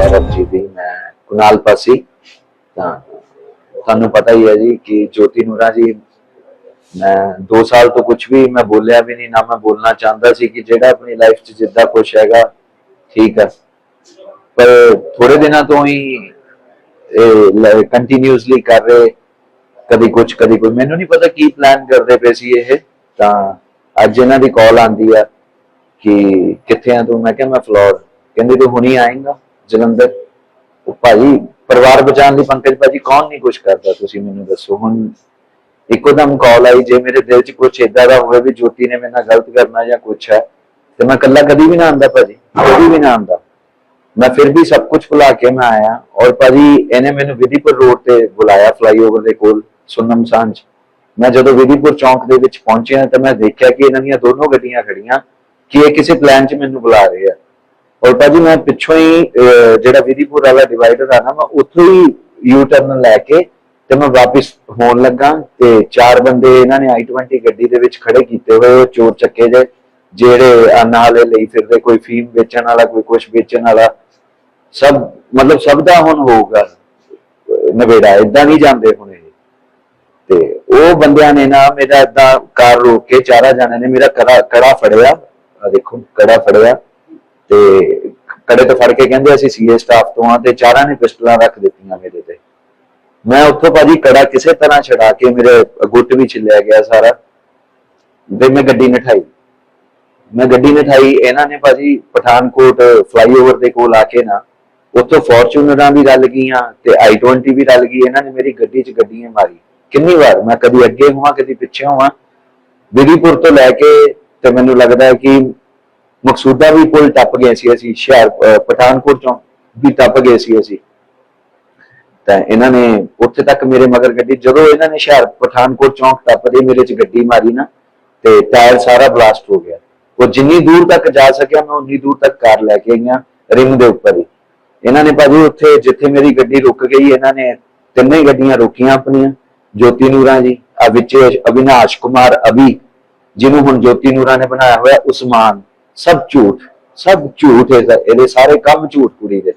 ਗੌਰਵ ਜੀ ਦੀ, ਮੈਂ ਕੁਨਾਲ ਪਾਸੀ। ਤਾਂ ਤੁਹਾਨੂੰ ਪਤਾ ਹੀ ਹੈ ਜੀ ਕਿ ਜੋਤੀ ਨੂਰਾ ਜੀ, ਮੈਂ 2 ਸਾਲ ਤੋਂ ਕੁਝ ਵੀ ਮੈਂ ਬੋਲਿਆ ਵੀ ਨਹੀਂ, ਨਾ ਮੈਂ ਬੋਲਣਾ ਚਾਹੁੰਦਾ ਸੀ ਕਿ ਜਿਹੜਾ ਆਪਣੀ ਲਾਈਫ 'ਚ ਜਿੱਦਾਂ ਕੁਝ ਹੈਗਾ, ਠੀਕ ਹੈ। ਪਰ ਥੋੜੇ ਦਿਨਾਂ ਤੋਂ ਹੀ ਕੰਟੀਨਿਊਸਲੀ ਕਰ ਰਹੇ, ਕਦੀ ਕੁਝ ਕਦੀ ਕੋਈ। ਮੈਨੂੰ ਨਹੀਂ ਪਤਾ ਕੀ ਪਲਾਨ ਕਰਦੇ ਪਏ ਸੀ ਇਹ। ਤਾਂ ਅੱਜ ਇਹਨਾਂ ਦੀ ਕਾਲ ਆਂਦੀ ਆ ਕਿ ਕਿੱਥੇ ਆ ਤੂੰ? ਮੈਂ ਕਿਹਾ ਮੈਂ ਫਲੋਰ। ਕਹਿੰਦੇ ਤੂੰ ਹੁਣੀ ਆਏਗਾ? ਜਲੰਧਰ। ਉਹ ਭਾਜੀ ਪਰਿਵਾਰ ਬਚਾਉਣ ਲਈ ਪੰਕਜ ਭਾਜੀ ਕੌਣ ਨਹੀਂ ਕੁਝ ਕਰਦਾ, ਤੁਸੀਂ ਮੈਨੂੰ ਦੱਸੋ। ਹੁਣ ਇੱਕੋ ਦਮ ਕਾਲ ਆਈ, ਜੇ ਮੇਰੇ ਦਿਲ 'ਚ ਕੁਝ ਇਦਾਂ ਦਾ ਹੋਵੇ ਵੀ ਜੋਤੀ ਨੇ ਮੇਰੇ ਨਾਲ ਗਲਤ ਕਰਨਾ ਜਾਂ ਕੁਝ ਹੈ, ਤੇ ਮੈਂ ਇਕੱਲਾ ਕਦੀ ਵੀ ਨਾ ਆਂਦਾ ਭਾਜੀ, ਕਦੀ ਵੀ ਨਾ ਆਂਦਾ ਮੈਂ ਫਿਰ ਵੀ ਸਭ ਕੁਝ ਭੁਲਾ ਕੇ ਮੈਂ ਆਇਆ, ਔਰ ਭਾਜੀ ਇਹਨੇ ਮੈਨੂੰ ਵਿਧੀਪੁਰ ਰੋਡ ਤੇ ਬੁਲਾਇਆ ਫਲਾਈਓਵਰ ਦੇ ਕੋਲ, ਸੁਨਮ ਸਾਂਝ। ਮੈਂ ਜਦੋਂ ਵਿਧੀਪੁਰ ਚੌਂਕ ਦੇ ਵਿੱਚ ਪਹੁੰਚਿਆ, ਤਾਂ ਮੈਂ ਦੇਖਿਆ ਕਿ ਇਹਨਾਂ ਦੀਆਂ ਦੋਨੋਂ ਗੱਡੀਆਂ ਖੜੀਆਂ, ਕਿ ਇਹ ਕਿਸੇ ਪਲਾਨ 'ਚ ਮੈਨੂੰ ਬੁਲਾ ਰਹੇ ਆ। ਔਰ ਭਾਜੀ ਮੈਂ ਪਿੱਛੋਂ ਹੀ ਜਿਹੜਾ ਵਿਧੀਪੁਰ ਵਾਲਾ ਡਿਵਾਈਡਰ ਆ ਨਾ, ਮੈਂ ਉੱਥੋਂ ਹੀ ਯੂ ਟਰਨ ਲੈ ਕੇ ਤੇ ਮੈਂ ਵਾਪਸ ਹੋਣ ਲੱਗਾ ਤੇ ਚਾਰ ਬੰਦੇ ਇਹਨਾਂ ਨੇ i20 ਗੱਡੀ ਦੇ ਵਿੱਚ ਖੜੇ ਕੀਤੇ ਹੋਏ ਚੋਰ ਚੱਕੇ ਜੇ ਜਿਹੜੇ ਅੰਨਾ ਲਈ ਫਿਰਦੇ ਕੋਈ ਫੀਮ ਵੇਚਣ ਵਾਲਾ, ਕੋਈ ਕੁਝ ਵੇਚਣ ਵਾਲਾ, ਸਭ, ਮਤਲਬ ਸਭ ਦਾ ਹੁਣ ਹੋਊਗਾ ਨਵੇੜਾ ਇਦਾਂ ਨਹੀਂ ਜਾਂਦੇ ਹੁਣ ਇਹ। ਤੇ ਉਹ ਬੰਦਿਆਂ ਨੇ ਨਾ ਮੇਰਾ ਇਦਾਂ ਕਾਰ ਰੋਕ ਕੇ ਚਾਰਾ ਜਾਣੇ ਨੇ ਮੇਰਾ ਕੜਾ ਕੜਾ ਫੜਿਆ ਆ ਦੇਖੋ, ਕੜਾ ਫੜਿਆ। ਤੇ ਕੜੇ ਤੋਂ ਫੜ ਕੇ ਕਹਿੰਦੇ ਅਸੀਂ ਸੀਏ ਸਟਾਫ ਤੋਂ ਆ ਤੇ ਚਾਰਾਂ ਨੇ ਪਿਸਟਲਾਂ ਰੱਖ ਦਿੱਤੀਆਂ ਮੇਰੇ ਤੇ। ਮੈਂ ਉੱਥੋਂ ਭਾਜੀ ਕੜਾ ਕਿਸੇ ਤਰ੍ਹਾਂ ਛਡਾ ਕੇ ਮੇਰੇ ਗੁੱਟ ਵਿੱਚ ਲਿਆ ਗਿਆ ਸਾਰਾ ਤੇ ਮੈਂ ਗੱਡੀ ਨਠਾਈ। ਮੈਂ ਗੱਡੀ ਨਠਾਈ, ਇਹਨਾਂ ਨੇ ਭਾਜੀ ਪਠਾਨਕੋਟ ਫਲਾਈਓਵਰ ਦੇ ਕੋਲ ਆ ਕੇ ਨਾ ਉੱਥੋਂ ਫੋਰਚੂਨਰਾਂ ਵੀ ਰਲ ਗਈਆਂ ਤੇ i20 ਵੀ ਰਲ ਗਈ, ਇਹਨਾਂ ਨੇ ਮੇਰੀ ਗੱਡੀ 'ਚ ਗੱਡੀਆਂ ਮਾਰੀ। ਕਿੰਨੀ ਵਾਰ? ਮੈਂ ਕਦੀ ਅੱਗੇ ਹੋਵਾਂ, ਕਦੀ ਪਿੱਛੇ ਹੋਵਾਂ? ਵਿਧੀਪੁਰ ਤੋਂ ਲੈ ਕੇ ਤੇ ਮੈਨੂੰ ਲੱਗਦਾ ਕਿ ਮਕਸੂਦਾ ਵੀ ਪੁਲ ਟੱਪ ਗਏ ਸੀ ਅਸੀਂ, ਸ਼ਹਿਰ ਪਠਾਨਕੋਟ ਚੋਂ ਵੀ ਟੱਪ ਗਏ ਸੀ ਅਸੀਂ। ਤਾਂ ਇਹਨਾਂ ਨੇ ਉੱਥੇ ਤੱਕ ਮੇਰੇ ਮਗਰ ਗੱਡੀ, ਜਦੋਂ ਇਹਨਾਂ ਨੇ ਸ਼ਹਿਰ ਪਠਾਨਕੋਟ ਚੌਂਕ ਟੱਪਦੇ ਮੇਰੇ 'ਚ ਗੱਡੀ ਮਾਰੀ ਨਾ, ਤੇ ਟਾਇਰ ਸਾਰਾ ਬਲਾਸਟ ਹੋ ਗਿਆ। ਉਹ ਜਿੰਨੀ ਦੂਰ ਤੱਕ ਜਾ ਸਕਿਆ, ਮੈਂ ਉਨੀ ਦੂਰ ਤੱਕ ਕਾਰ ਲੈ ਕੇ ਆਈਆਂ ਰਿੰਗ ਦੇ ਉੱਪਰ ਹੀ। ਇਹਨਾਂ ਨੇ ਭਾਜੀ ਉੱਥੇ, ਜਿੱਥੇ ਮੇਰੀ ਗੱਡੀ ਰੁਕ ਗਈ, ਇਹਨਾਂ ਨੇ ਤਿੰਨੇ ਗੱਡੀਆਂ ਰੋਕੀਆਂ ਆਪਣੀਆਂ, ਜੋਤੀ ਨੂਰਾ ਜੀ, ਆ ਵਿੱਚ ਅਵਿਨਾਸ਼ ਕੁਮਾਰ ਅਭੀ, ਜਿਹਨੂੰ ਹੁਣ ਜੋਤੀ ਨੂਰਾ ਨੇ ਬਣਾਇਆ ਹੋਇਆ, ਉਸਮਾਨ। ਸਭ ਝੂਠ ਸਭ ਝੂਠ ਹੈ ਇਹਦੇ ਸਾਰੇ ਕੰਮ ਝੂਠ ਕੁੜੀ ਦੇ।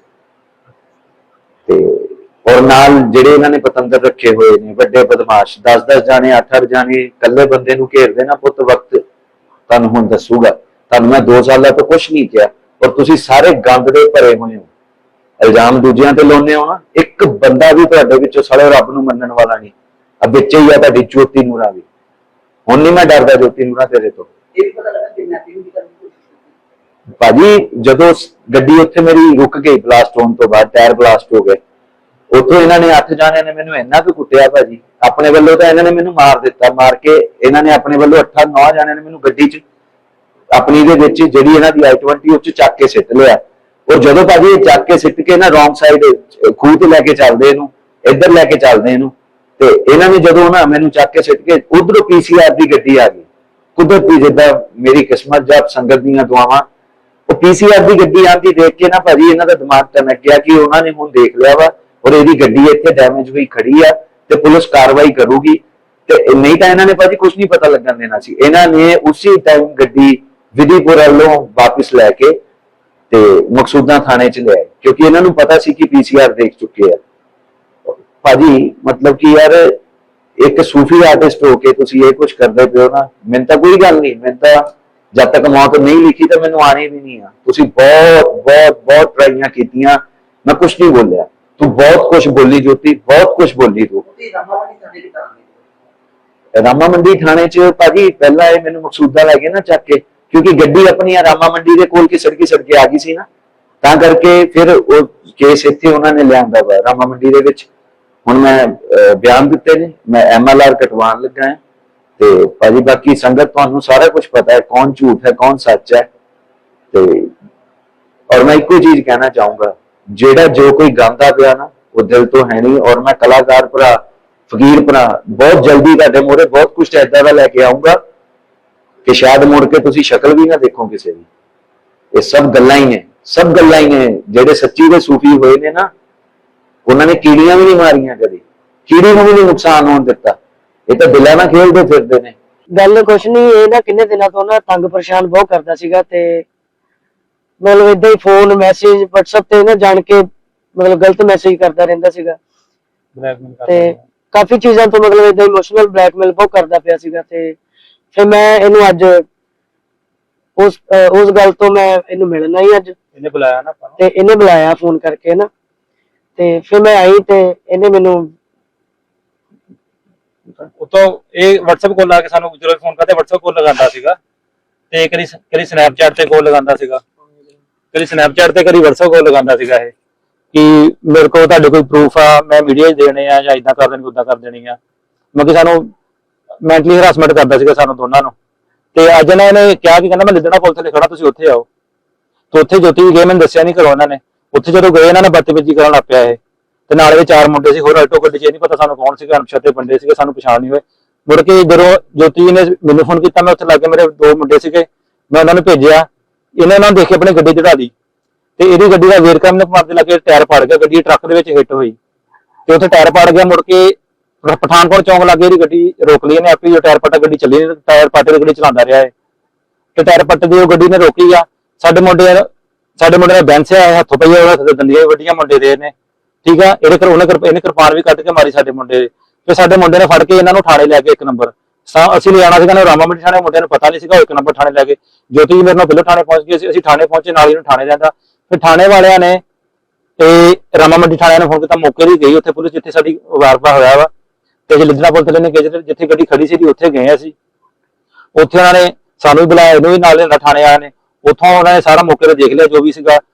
ਤੇ ਔਰ ਨਾਲ ਜਿਹੜੇ ਇਹਨਾਂ ਨੇ ਪਤੰਦਰ ਰੱਖੇ ਹੋਏ ਨੇ, ਵੱਡੇ ਬਦਮਾਸ਼ 10-10 ਜਾਣੇ 8-8 ਜਾਣੇ, ਇਕੱਲੇ ਬੰਦੇ ਨੂੰ ਘੇਰਦੇ ਨਾ ਪੁੱਤ ਵਕਤ, ਤੁਹਾਨੂੰ ਹੁਣ ਦੱਸੂਗਾ। ਤੁਹਾਨੂੰ ਮੈਂ 2 ਸਾਲਾਂ ਤੋਂ ਕੁਝ ਨਹੀਂ ਕਿਹਾ ਔਰ ਤੁਸੀਂ ਸਾਰੇ ਗੰਦ ਦੇ ਭਰੇ ਹੋਏ ਹੋ। ਇਲਜ਼ਾਮ ਦੂਜਿਆਂ ਤੇ ਲਾਉਂਦੇ ਹੋ ਨਾ, ਇੱਕ ਬੰਦਾ ਵੀ ਤੁਹਾਡੇ ਵਿੱਚੋਂ ਸਾਲੇ ਰੱਬ ਨੂੰ ਮੰਨਣ ਵਾਲਾ ਨਹੀਂ। ਆ ਵਿੱਚ ਹੀ ਆ ਤੁਹਾਡੀ ਜੋਤੀ ਨੂਰਾ ਵੀ। ਹੁਣ ਨਹੀਂ ਮੈਂ ਡਰਦਾ ਜੋਤੀ ਨੂਰਾ ਤੇਰੇ ਤੋਂ। ਇਹ ਵੀ ਪਤਾ ਲੱਗਾ ਕਿ ਮੈਪਿੰਗ ਦੀ ਭਾਜੀ, ਜਦੋਂ ਗੱਡੀ ਉੱਥੇ ਮੇਰੀ ਰੁਕ ਗਈ ਬਲਾਸਟ ਹੋਣ ਤੋਂ ਬਾਅਦ ਟਾਇਰ ਬਲਾਸਟ ਹੋ ਗਏ, ਉੱਥੋਂ ਇਹਨਾਂ ਨੇ ਅੱਠ ਜਾਣਿਆਂ ਨੇ ਮੈਨੂੰ ਇੰਨਾ ਕੁ ਕੁੱਟਿਆ ਭਾਜੀ। ਆਪਣੇ ਵੱਲੋਂ ਤਾਂ ਇਹਨਾਂ ਨੇ ਮੈਨੂੰ ਮਾਰ ਦਿੱਤਾ, ਮਾਰ ਕੇ ਇਹਨਾਂ ਨੇ ਆਪਣੇ ਵੱਲੋਂ ਅੱਠਾਂ, ਨੌ ਜਾਣਿਆਂ ਨੇ ਮੈਨੂੰ ਗੱਡੀ 'ਚ, ਆਪਣੀ ਦੇ ਵਿੱਚ ਜਿਹੜੀ ਇਹਨਾਂ ਦੀ i20 ਉੱਚ ਚੱਕ ਕੇ ਸਿੱਟ ਲਿਆ। ਉਹ ਜਦੋਂ ਭਾਜੀ ਇਹ ਚੱਕ ਕੇ ਸਿੱਟ ਕੇ ਨਾ ਰੋਂਗ ਸਾਈਡ ਖੂਹ ਤੇ ਲੈ ਕੇ ਚੱਲਦੇ ਇਹਨੂੰ, ਇੱਧਰ ਲੈ ਕੇ ਚੱਲਦੇ ਇਹਨੂੰ। ਤੇ ਇਹਨਾਂ ਨੇ ਜਦੋਂ ਨਾ ਮੈਨੂੰ ਚੱਕ ਕੇ ਸਿੱਟ ਕੇ, ਉਧਰੋਂ ਪੀਸੀਆਰ ਦੀ ਗੱਡੀ ਆ ਗਈ। ਕੁਦਰਤੀ ਜਿੱਦਾਂ ਮੇਰੀ ਕਿਸਮਤ ਜਾਂ ਸੰਗਤ ਦੀਆਂ ਦੁਆਵਾਂ ਉਹ ਪੀਸੀਆਰ ਦੀ ਗੱਡੀ ਆਂਦੀ ਦੇਖ ਕੇ ਨਾ ਭਾਜੀ ਇਹਨਾਂ ਦਾ ਦਿਮਾਗ ਟਨਕ ਗਿਆ ਕਿ ਉਹਨਾਂ ਨੇ ਹੁਣ ਦੇਖ ਲਿਆ ਵਾ ਔਰ ਇਹਦੀ ਗੱਡੀ ਇੱਥੇ ਡੈਮੇਜ ਹੋਈ ਖੜੀ ਆ ਤੇ ਪੁਲਿਸ ਕਾਰਵਾਈ ਕਰੂਗੀ। ਤੇ ਨਹੀਂ ਤਾਂ ਇਹਨਾਂ ਨੇ ਭਾਜੀ ਕੁਝ ਨਹੀਂ ਪਤਾ ਲੱਗਣ ਦੇਣਾ ਸੀ। ਇਹਨਾਂ ਨੇ ਉਸੇ ਟਾਈਮ ਗੱਡੀ ਵਿਧੀਪੁਰ ਵੱਲੋਂ ਵਾਪਸ ਲੈ ਕੇ ਤੇ ਮਕਸੂਦਾਂ ਥਾਣੇ ਚ ਲਿਆਏ। ਕਿਉਂਕਿ ਇਹਨਾਂ ਨੂੰ ਪਤਾ ਸੀ ਕਿ ਪੀਸੀਆਰ ਦੇਖ ਚੁੱਕੇ ਆ। ਭਾਜੀ ਮਤਲਬ ਕਿ ਯਾਰ ਇੱਕ ਸੂਫੀ ਆਰਟਿਸਟ ਹੋ ਕੇ ਤੁਸੀਂ ਇਹ ਕੁਝ ਕਰਦੇ ਪਿਓ ਨਾ, ਮੈਨੂੰ ਤਾਂ ਕੋਈ ਗੱਲ ਨਹੀਂ, ਮੈਨੂੰ ਤਾਂ ਜਦ ਤੱਕ ਮੌਤ ਨਹੀਂ ਲਿਖੀ ਤਾਂ ਮੈਨੂੰ ਆਣੀ ਵੀ ਨਹੀਂ ਆ। ਤੁਸੀਂ ਬਹੁਤ ਬਹੁਤ ਬਹੁਤ ਟਰਾਈਆਂ ਕੀਤੀਆਂ ਮੈਂ ਕੁਝ ਨਹੀਂ ਬੋਲਿਆ। ਤੂੰ ਬਹੁਤ ਕੁਝ ਬੋਲੀ ਜੋਤੀ ਬਹੁਤ ਕੁਝ ਬੋਲੀ ਤੂੰ। ਰਾਮਾ ਮੰਡੀ ਥਾਣੇ 'ਚ ਭਾਜੀ ਪਹਿਲਾਂ ਇਹ ਮੈਨੂੰ ਮਕਸੂਦਾ ਲੈ ਗਏ ਨਾ ਚੱਕ ਕੇ ਕਿਉਂਕਿ ਗੱਡੀ ਆਪਣੀ ਆ ਰਾਮਾ ਮੰਡੀ ਦੇ ਕੋਲ ਕੀ ਸੜਕੀ ਸੜਕੇ ਆ ਗਈ ਸੀ ਨਾ। ਤਾਂ ਕਰਕੇ ਫਿਰ ਉਹ ਕੇਸ ਇੱਥੇ ਉਹਨਾਂ ਨੇ ਲਿਆਂਦਾ ਵਾ ਰਾਮਾ ਮੰਡੀ ਦੇ ਵਿੱਚ। ਹੁਣ ਮੈਂ ਬਿਆਨ ਦਿੱਤੇ ਨੇ ਮੈਂ ਐਮਐਲਆਰ ਕਟਵਾਉਣ ਲੱਗਾ ਹਾਂ। ਤੇ ਭਾਜੀ ਬਾਕੀ ਸੰਗਤ ਤੁਹਾਨੂੰ ਸਾਰਾ ਕੁਝ ਪਤਾ ਹੈ, ਕੌਣ ਝੂਠ ਹੈ, ਕੌਣ ਸੱਚ ਹੈ। ਤੇ ਔਰ ਮੈਂ ਇੱਕੋ ਚੀਜ਼ ਕਹਿਣਾ ਚਾਹੂੰਗਾ, ਜਿਹੜਾ ਜੋ ਕੋਈ ਗਾਉਂਦਾ ਪਿਆ ਨਾ, ਉਹ ਦਿਲ ਤੋਂ ਹੈ ਨਹੀਂ। ਔਰ ਮੈਂ ਕਲਾਕਾਰ ਭਰਾ, ਫਕੀਰ ਭਰਾ, ਬਹੁਤ ਜਲਦੀ ਤੁਹਾਡੇ ਮੂਹਰੇ ਬਹੁਤ ਕੁਝ ਏਦਾਂ ਦਾ ਲੈ ਕੇ ਆਉਂਗਾ ਕਿ ਸ਼ਾਇਦ ਮੁੜ ਕੇ ਤੁਸੀਂ ਸ਼ਕਲ ਵੀ ਨਾ ਦੇਖੋ ਕਿਸੇ ਦੀ। ਇਹ ਸਭ ਗੱਲਾਂ ਹੀ ਨੇ, ਸਭ ਗੱਲਾਂ ਹੀ ਨੇ। ਜਿਹੜੇ ਸੱਚੀ ਦੇ ਸੂਫੀ ਹੋਏ ਨੇ ਨਾ, ਉਹਨਾਂ ਨੇ ਕੀੜੀਆਂ ਵੀ ਨਹੀਂ ਮਾਰੀਆਂ ਕਦੇ। ਕੀੜੀ ਨੂੰ ਵੀ ਨਹੀਂ ਨੁਕਸਾਨ ਹੋਣ ਦਿੱਤਾ। ਇਹ ਤਾਂ ਦਿਲਾਂ ਨਾਲ ਖੇਡਦੇ ਫਿਰਦੇ ਨੇ। ਗੱਲ ਕੁਛ ਨਹੀਂ ਇਹ ਨਾ ਕਿੰਨੇ ਦਿਨਾਂ ਤੋਂ ਨਾ ਤੰਗ ਪਰੇਸ਼ਾਨ ਬਹੁਤ ਕਰਦਾ ਸੀਗਾ ਤੇ ਮਤਲਬ ਇਦਾਂ ਹੀ ਫੋਨ ਮੈਸੇਜ WhatsApp ਤੇ ਨਾ ਜਾਣ ਕੇ ਮਤਲਬ ਗਲਤ ਮੈਸੇਜ ਕਰਦਾ ਰਹਿੰਦਾ ਸੀਗਾ। ਬਲੈਕਮੇਲ ਤੇ ਕਾਫੀ ਚੀਜ਼ਾਂ ਤੋਂ ਮਤਲਬ ਇਦਾਂ ਇਮੋਸ਼ਨਲ ਬਲੈਕਮੇਲ ਬਹੁਤ ਕਰਦਾ ਪਿਆ ਸੀਗਾ ਤੇ ਫਿਰ ਮੈਂ ਇਹਨੂੰ ਅੱਜ ਉਸ ਉਸ ਗੱਲ ਤੋਂ ਮੈਂ ਇਹਨੂੰ ਮਿਲਣਾ ਹੀ ਅੱਜ। ਇਹਨੇ ਬੁਲਾਇਆ ਨਾ ਆਪਾਂ ਨੂੰ। ਤੇ ਇਹਨੇ ਬੁਲਾਇਆ ਫੋਨ ਕਰਕੇ ਨਾ। ਤੇ ਫਿਰ ਮੈਂ ਆਈ ਤੇ ਇਹਨੇ ਮੈਨੂੰ ਉਤੋਂ ਇਹ WhatsApp ਕਾਲ ਲਾ ਕੇ ਸਾਨੂੰ ਜਦੋਂ ਫੋਨ ਕਰਦੇ, WhatsApp ਕਾਲ ਲਗਾਉਂਦਾ ਸੀਗਾ। ਤੇ ਕਰੀ ਕਰੀ Snapchat ਤੇ ਕਾਲ ਲਗਾਉਂਦਾ ਸੀਗਾ। ਕਰੀ Snapchat ਤੇ ਕਰੀ WhatsApp ਕਾਲ ਲਗਾਉਂਦਾ ਸੀਗਾ ਇਹ। ਕਿ ਮੇਰੇ ਕੋਲ ਤੁਹਾਡੇ ਕੋਈ ਪ੍ਰੂਫ ਆ, ਮੈਂ ਵੀਡੀਓ ਦੇਣੇ ਆ ਜਾਂ ਇਦਾਂ ਕਰ ਦੇਣੀ ਉਦਾਂ ਕਰ ਦੇਣੀ ਆ। ਮਤਲਬ ਸਾਨੂੰ ਮੈਂਟਲੀ ਹਰਾਸਮੈਂਟ ਕਰਦਾ ਸੀਗਾ ਸਾਨੂੰ ਦੋਨਾਂ ਨੂੰ। ਤੇ ਅੱਜ ਇਹਨਾਂ ਨੇ ਕਿਹਾ ਕਿ ਕਹਿੰਦਾ ਮੈਂ ਲਿੱਦਣਾ ਪੁਲਿਸ ਤੇ ਖੜਾ, ਤੁਸੀਂ ਉੱਥੇ ਆਓ। ਤੇ ਉੱਥੇ ਜੋਤੀ ਵੀ ਗਏ, ਮੈਨੂੰ ਦੱਸਿਆ ਨਹੀਂ ਕਰੋ ਇਹਨਾਂ ਨੇ। ਉੱਥੇ ਜਦੋਂ ਗਏ, ਇਹਨਾਂ ਨੇ ਬਦਤਮੀਜ਼ੀ ਕਰਨ ਲੱਗ ਪਿਆ ਇਹ। ਤੇ ਨਾਲੇ ਇਹ ਚਾਰ ਮੁੰਡੇ ਸੀ, ਹੋਰ ਆਲਟੋ ਗੱਡੀ 'ਚ ਇਹ ਨਹੀਂ ਪਤਾ ਸਾਨੂੰ ਕੌਣ ਸੀਗਾ, ਅਣਪਛਾਤੇ ਬੰਦੇ ਸੀਗੇ, ਸਾਨੂੰ ਪਛਾਣ ਨਹੀਂ ਹੋਏ। ਮੁੜ ਕੇ ਜਦੋਂ ਜੋਤੀ ਨੇ ਮੈਨੂੰ ਫੋਨ ਕੀਤਾ, ਮੈਂ ਉੱਥੇ ਲੱਗੇ ਮੇਰੇ ਦੋ ਮੁੰਡੇ ਸੀਗੇ, ਮੈਂ ਉਹਨਾਂ ਨੂੰ ਭੇਜਿਆ, ਇਹਨਾਂ ਨੇ ਦੇਖ ਕੇ ਆਪਣੀ ਗੱਡੀ ਚੜਾ ਲਈ ਤੇ ਇਹਦੀ ਗੱਡੀ ਦਾ ਵੇਰ ਕੰਮ ਨੇ ਮਾਰਦੇ ਲੱਗੇ, ਟਾਇਰ ਪੜ ਗਿਆ, ਗੱਡੀ ਟਰੱਕ ਦੇ ਵਿੱਚ ਹਿੱਟ ਹੋਈ। ਤੇ ਉੱਥੇ ਟਾਇਰ ਪੜ ਗਿਆ, ਮੁੜ ਕੇ ਪਠਾਨਕੋਟ ਚੌਂਕ ਲੱਗੇ ਇਹਦੀ ਗੱਡੀ ਰੋਕ ਲਈ ਇਹਨੇ, ਆਪੇ ਜੋ ਟਾਇਰ ਪੱਟਾ ਗੱਡੀ ਚੱਲੀ ਟਾਇਰ ਪੱਟ ਕੇ ਗੱਡੀ ਚਲਾਉਂਦਾ ਰਿਹਾ ਹੈ ਤੇ ਟਾਇਰ ਪੱਟ ਦੀ ਉਹ ਗੱਡੀ ਨੇ ਰੋਕੀ ਆ। ਸਾਡੇ ਮੁੰਡੇ ਸਾਡੇ ਮੁੰਡੇ ਨੇ ਬੈਂਸ ਆ ਹੱਥੋਂ ਪਈ ਉਹਨਾਂ ਦੇ ਦੰਦੀਆਂ ਵੱਡੀਆਂ ਮੁੰਡੇ ਦੇ ਨੇ ਠੀਕ ਆ? ਇਹਦੇ ਕਰ ਉਹਨੇ ਇਹਨੇ ਕਿਰਪਾਨ ਵੀ ਕੱਢ ਕੇ ਮਾਰੀ ਸਾਡੇ ਮੁੰਡੇ ਦੇ। ਤੇ ਸਾਡੇ ਮੁੰਡੇ ਨੇ ਫੜ ਕੇ ਇਹਨਾਂ ਨੂੰ ਥਾਣੇ ਲੈ ਕੇ ਇੱਕ ਨੰਬਰ। ਸਾ- ਅਸੀਂ ਲਿਆਣਾ ਸੀਗਾ ਨਾ ਰਾਮਾ ਮੰਡੀ ਥਾਣੇ ਮੁੰਡਿਆਂ ਨੂੰ ਪਤਾ ਨਹੀਂ ਸੀਗਾ, ਉਹ ਇੱਕ ਨੰਬਰ ਥਾਣੇ ਲੈ ਕੇ। ਜੋਤੀ ਜੀ ਮੇਰੇ ਨਾਲ ਪਹਿਲਾਂ ਥਾਣੇ ਪਹੁੰਚ ਗਏ ਸੀ। ਅਸੀਂ ਥਾਣੇ ਪਹੁੰਚੇ, ਨਾਲ ਹੀ ਨੂੰ ਥਾਣੇ ਜਾਂਦਾ ਫਿਰ ਥਾਣੇ ਵਾਲਿਆਂ ਨੇ ਤੇ ਰਾਮਾ ਮੰਡੀ ਥਾਣੇ ਨੇ ਫੋਨ ਕੀਤਾ, ਮੌਕੇ ਦੀ ਗਈ ਉੱਥੇ ਪੁਲਿਸ, ਜਿੱਥੇ ਸਾਡੀ ਵਾਰਪਾ ਹੋਇਆ ਵਾ। ਤੇ ਜੇ ਲਿਜਣਾ ਪੁਲਿਸ ਨੇ ਕਿਹਾ, ਜਿੱਥੇ ਗੱਡੀ ਖੜੀ ਸੀ ਉੱਥੇ ਗਏ ਅਸੀਂ। ਉੱਥੇ ਉਹਨਾਂ ਨੇ ਸਾਨੂੰ ਬੁਲਾਇਆ, ਇਹਨੂੰ ਵੀ ਨਾਲ ਲੈਂਦਾ ਥਾਣੇ ਆਇਆ ਨੇ। ਉੱਥੋਂ ਉਹਨਾਂ ਨੇ ਸਾਰਾ ਮੌਕੇ ਤੇ ਦੇਖ ਲਿਆ, ਜੋ ਵੀ ਸੀਗਾ।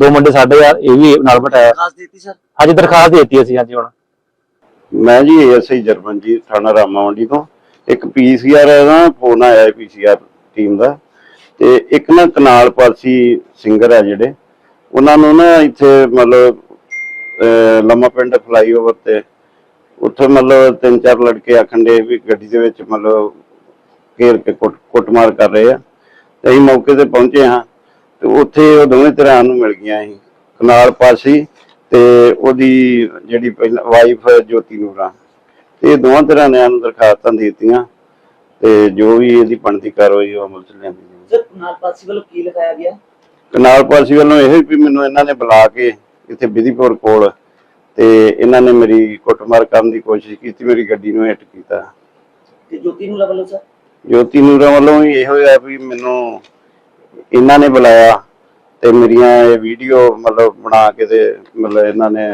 ਦੋ ਮੁੰਡੇ ਸਾਡੇ ਆ ਇਹ ਵੀ ਨਾਲ ਬਿਠਾਇਆ। ਖਾਸ ਦਿੱਤੀ ਸਰ? ਅੱਜ ਦਰਖਾਸਤ ਦਿੱਤੀ ਅਸੀਂ ਹਾਂਜੀ ਹੁਣ। ਮੈਂ ਜੀ ਏਐਸਆਈ ਜਰਮਨ ਜੀ ਥਾਣਾ ਰਾਮਾ ਮੰਡੀ ਤੋਂ। ਇੱਕ ਪੀਸੀਆਰ ਦਾ ਫੋਨ ਆਇਆ ਪੀਸੀਆਰ ਟੀਮ ਦਾ। ਤੇ ਇੱਕ ਨਾ ਕਨਾਲ ਪਾਲਸੀ ਸਿੰਗਰ ਹੈ ਜਿਹੜੇ ਉਹਨਾਂ ਨੂੰ ਨਾ ਇੱਥੇ ਮਤਲਬ ਲੰਮਾ ਪਿੰਡ ਫਲਾਈਓਵਰ ਤੇ ਉੱਥੇ ਮਤਲਬ ਤਿੰਨ ਚਾਰ ਲੜਕੇ ਆਖਣ ਦੇ ਵੀ ਗੱਡੀ ਦੇ ਵਿੱਚ ਮਤਲਬ ਘੇਰ ਕੇ ਕੁੱਟ ਕੁੱਟਮਾਰ ਕਰ ਰਹੇ ਆ। ਤੇ ਅਸੀਂ ਮੌਕੇ ਤੇ ਪਹੁੰਚੇ ਹਾਂ। ਤੇ ਉੱਥੇ ਉਹ ਦੋਵੇਂ ਤਰ੍ਹਾਂ ਨੂੰ ਮਿਲ ਗਈਆਂ ਸੀ ਕਨਾਲ ਪਾਸੀ ਤੇ ਉਹਦੀ ਜਿਹੜੀ ਪਹਿਲਾਂ ਵਾਈਫ ਜੋਤੀ ਨੂਰਾ। ਇਹ ਦੋਵਾਂ ਤਰ੍ਹਾਂ ਨੇ ਨੂੰ ਦਰਖਾਸਤਾਂ ਦਿੱਤੀਆਂ ਤੇ ਜੋ ਵੀ ਇਹਦੀ ਬਣਦੀ ਕਾਰਵਾਈ ਉਹ ਅਮਲ ਚ ਲਿਆਂਦੀ ਸਰ ਨਾਲ ਪਾਸੀ ਵੱਲੋਂ ਕੀ ਲਗਾਇਆ ਗਿਆ? ਕਨਾਲ ਪਾਸੀ ਵੱਲੋਂ ਇਹ ਵੀ ਮੈਨੂੰ ਇਹਨਾਂ ਨੇ ਬੁਲਾ ਕੇ ਇੱਥੇ ਵਿਧੀਪੁਰ ਕੋਲ ਤੇ ਇਹਨਾਂ ਨੇ ਮੇਰੀ ਕੁੱਟਮਾਰ ਕਰਨ ਦੀ ਕੋਸ਼ਿਸ਼ ਕੀਤੀ ਮੇਰੀ ਗੱਡੀ ਨੂੰ ਹਿੱਟ ਕੀਤਾ। ਤੇ ਜੋਤੀ ਨੂੰ ਵੱਲੋਂ ਸਰ? ਜੋਤੀ ਨੂਰਾ ਵੱਲੋਂ ਵੀ ਇਹੋ ਹੈ ਵੀ ਮੈਨੂੰ ਇਹਨਾਂ ਨੇ ਬੁਲਾਇਆ ਤੇ ਮੇਰੀਆਂ ਇਹ ਵੀਡੀਓ ਮਤਲਬ ਬਣਾ ਕੇ ਤੇ ਮਤਲਬ ਇਹਨਾਂ ਨੇ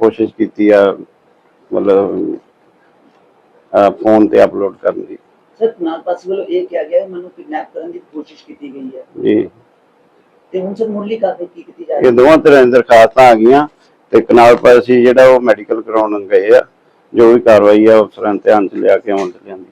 ਕੋਸ਼ਿਸ਼ ਕੀਤੀ ਆ ਮਤਲਬ ਫੋਨ ਤੇ ਅਪਲੋਡ ਕਰਨ ਦੀ। ਸਰ ਨਾਲ ਪਾਸੀ ਵੱਲੋਂ ਇਹ ਕਿਹਾ ਗਿਆ ਹੈ ਮੈਨੂੰ ਕਿਡਨੈਪ ਕਰਨ ਦੀ ਕੋਸ਼ਿਸ਼ ਕੀਤੀ ਗਈ ਹੈ। ਜੀ। ਤੇ ਹੁਣ ਸਰ ਮੁੱਢਲੀ ਕਾਰਵਾਈ ਕੀ ਕੀਤੀ ਜਾ ਰਹੀ ਇਹ ਹੈ ਦੋਵਾਂ ਤਰ੍ਹਾਂ ਦੀਆਂ ਦਰਖਾਸਤਾਂ ਆ ਗਈਆਂ ਤੇ ਕਨਾਲ ਪਾਸੀ ਜਿਹੜਾ ਉਹ ਮੈਡੀਕਲ ਕਰਾਉਣ ਗਏ ਆ ਜੋ ਵੀ ਕਾਰਵਾਈ ਆ ਉਸ ਤਰ੍ਹਾਂ ਧਿਆਨ ਚ ਲਿਆ ਕੇ ਅਮਲ ਚ ਲਿਆਂਦੀ।